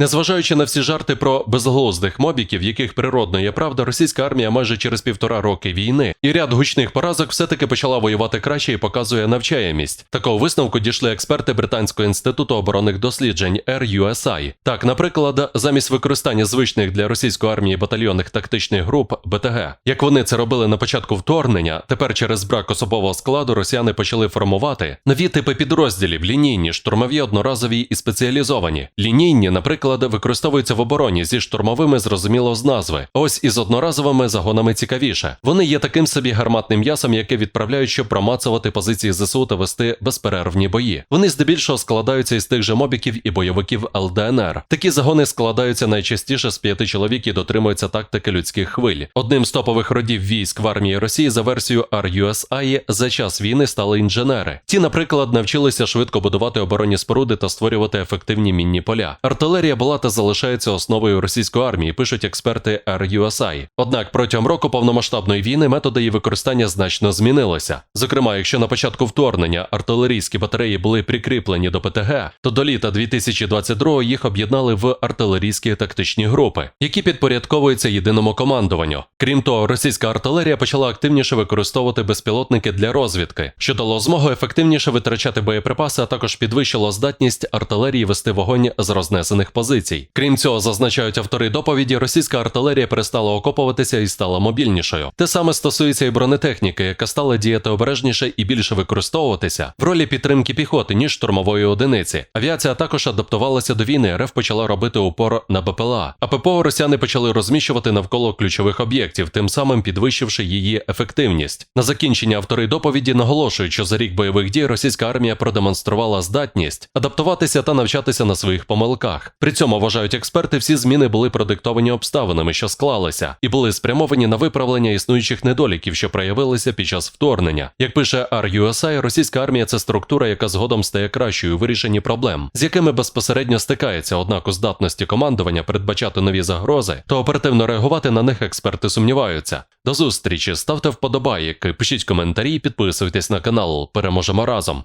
Незважаючи на всі жарти про безглуздих мобіків, яких природно є правда, російська армія майже через півтора роки війни і ряд гучних поразок все-таки почала воювати краще і показує навчаємість. Такого висновку дійшли експерти Британського інституту оборонних досліджень RUSI. Так, наприклад, замість використання звичних для російської армії батальйонних тактичних груп БТГ, як вони це робили на початку вторгнення, тепер через брак особового складу росіяни почали формувати нові типи підрозділів: лінійні, штурмові, одноразові і спеціалізовані. Лінійні, наприклад, використовуються в обороні зі штурмовими, зрозуміло з назви. Ось із одноразовими загонами цікавіше. Вони є таким собі гарматним м'ясом, яке відправляють, щоб промацувати позиції ЗСУ та вести безперервні бої. Вони здебільшого складаються із тих же мобіків і бойовиків ЛДНР. Такі загони складаються найчастіше з п'яти чоловік і дотримуються тактики людських хвиль. Одним з топових родів військ в армії Росії за версією RUSI за час війни стали інженери. Ті, наприклад, навчилися швидко будувати оборонні споруди та створювати ефективні мінні поля. Артилерія була та залишається основою російської армії, пишуть експерти RUSI. Однак протягом року повномасштабної війни методи її використання значно змінилися. Зокрема, якщо на початку вторгнення артилерійські батареї були прикріплені до ПТГ, то до літа 2022 їх об'єднали в артилерійські тактичні групи, які підпорядковуються єдиному командуванню. Крім того, російська артилерія почала активніше використовувати безпілотники для розвідки, що дало змогу ефективніше витрачати боєприпаси, а також підвищило здатність артилерії вести вогонь з рознесених позицій. Крім цього, зазначають автори доповіді, російська артилерія перестала окопуватися і стала мобільнішою. Те саме стосується і бронетехніки, яка стала діяти обережніше і більше використовуватися в ролі підтримки піхоти, ніж штурмової одиниці. Авіація також адаптувалася до війни. РФ почала робити упор на БПЛА, а ППО росіяни почали розміщувати навколо ключових об'єктів, тим самим підвищивши її ефективність. На закінчення автори доповіді наголошують, що за рік бойових дій російська армія продемонструвала здатність адаптуватися та навчатися на своїх помилках. При цьому вважають експерти, всі зміни були продиктовані обставинами, що склалися, і були спрямовані на виправлення існуючих недоліків, що проявилися під час вторгнення. Як пише RUSI, російська армія це структура, яка згодом стає кращою у вирішенні проблем, з якими безпосередньо стикається, однак у здатності командування передбачати нові загрози та оперативно реагувати на них експерти сумніваються. До зустрічі, ставте вподобайки, пишіть коментарі, підписуйтесь на канал. Переможемо разом.